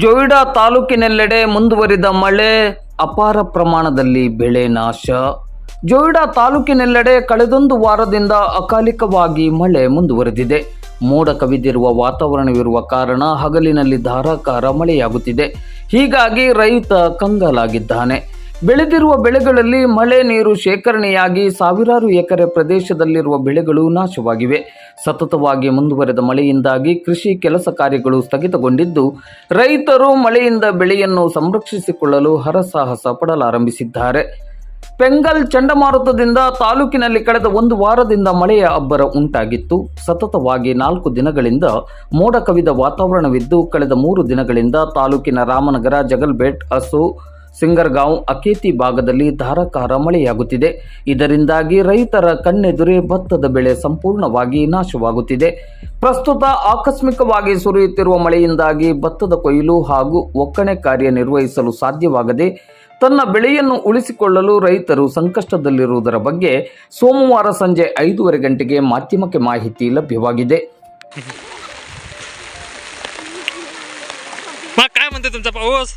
ಜೊಯ್ಡಾ ತಾಲೂಕಿನೆಲ್ಲೆಡೆ ಮುಂದುವರಿದ ಮಳೆ, ಅಪಾರ ಪ್ರಮಾಣದಲ್ಲಿ ಬೆಳೆ ನಾಶ. ಜೊಯ್ಡಾ ತಾಲೂಕಿನೆಲ್ಲೆಡೆ ಕಳೆದೊಂದು ವಾರದಿಂದ ಅಕಾಲಿಕವಾಗಿ ಮಳೆ ಮುಂದುವರೆದಿದೆ. ಮೋಡ ಕವಿದಿರುವ ವಾತಾವರಣವಿರುವ ಕಾರಣ ಹಗಲಿನಲ್ಲಿ ಧಾರಾಕಾರ ಮಳೆಯಾಗುತ್ತಿದೆ. ಹೀಗಾಗಿ ರೈತ ಕಂಗಾಲಾಗಿದ್ದಾನೆ. ಬೆಳೆದಿರುವ ಬೆಳೆಗಳಲ್ಲಿ ಮಳೆ ನೀರು ಶೇಖರಣೆಯಾಗಿ ಸಾವಿರಾರು ಎಕರೆ ಪ್ರದೇಶದಲ್ಲಿರುವ ಬೆಳೆಗಳು ನಾಶವಾಗಿವೆ. ಸತತವಾಗಿ ಮುಂದುವರೆದ ಮಳೆಯಿಂದಾಗಿ ಕೃಷಿ ಕೆಲಸ ಕಾರ್ಯಗಳು ಸ್ಥಗಿತಗೊಂಡಿದ್ದು, ರೈತರು ಮಳೆಯಿಂದ ಬೆಳೆಯನ್ನು ಸಂರಕ್ಷಿಸಿಕೊಳ್ಳಲು ಹರಸಾಹಸ ಪಡಲಾರಂಭಿಸಿದ್ದಾರೆ. ಪೆಂಗಲ್ ಚಂಡಮಾರುತದಿಂದ ತಾಲೂಕಿನಲ್ಲಿ ಕಳೆದ ಒಂದು ವಾರದಿಂದ ಮಳೆಯ ಅಬ್ಬರ ಉಂಟಾಗಿತ್ತು. ಸತತವಾಗಿ ನಾಲ್ಕು ದಿನಗಳಿಂದ ಮೋಡ ಕವಿದ ವಾತಾವರಣವಿದ್ದು, ಕಳೆದ ಮೂರು ದಿನಗಳಿಂದ ತಾಲೂಕಿನ ರಾಮನಗರ ಜಗಲ್ಬೇಟ್ ಹಸು ಸಿಂಗರ್ಗಾಂವ್ ಅಕೇತಿ ಭಾಗದಲ್ಲಿ ಧಾರಾಕಾರ ಮಳೆಯಾಗುತ್ತಿದೆ ಇದರಿಂದಾಗಿ ರೈತರ ಕಣ್ಣೆದುರೇ ಭತ್ತದ ಬೆಳೆ ಸಂಪೂರ್ಣವಾಗಿ ನಾಶವಾಗುತ್ತಿದೆ ಪ್ರಸ್ತುತ ಆಕಸ್ಮಿಕವಾಗಿ ಸುರಿಯುತ್ತಿರುವ ಮಳೆಯಿಂದಾಗಿ ಭತ್ತದ ಕೊಯ್ಲು ಹಾಗೂ ಒಕ್ಕಣೆ ಕಾರ್ಯ ನಿರ್ವಹಿಸಲು ಸಾಧ್ಯವಾಗದೆ ತನ್ನ ಬೆಳೆಯನ್ನು ಉಳಿಸಿಕೊಳ್ಳಲು ರೈತರು ಸಂಕಷ್ಟದಲ್ಲಿರುವುದರ ಬಗ್ಗೆ ಸೋಮವಾರ ಸಂಜೆ ಐದೂವರೆ ಗಂಟೆಗೆ ಮಾಧ್ಯಮಕ್ಕೆ ಮಾಹಿತಿ ಲಭ್ಯವಾಗಿದೆ मग काय म्हणते तुमचा पाऊस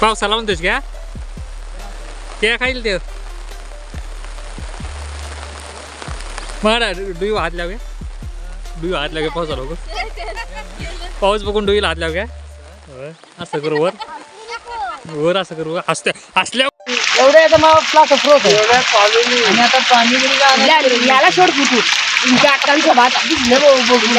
पावसाला म्हणतोस का ते खाईल ते मला डुई हात लाव डुई हात लाव पावसाला बघ पाऊस बघून डुईला हात लाव करू वर वर असं एवढं आता मला आपला सफरत आहे आणि आता पाणी याला सोड कुठून? तुमच्या अक्कांचा भात बघू.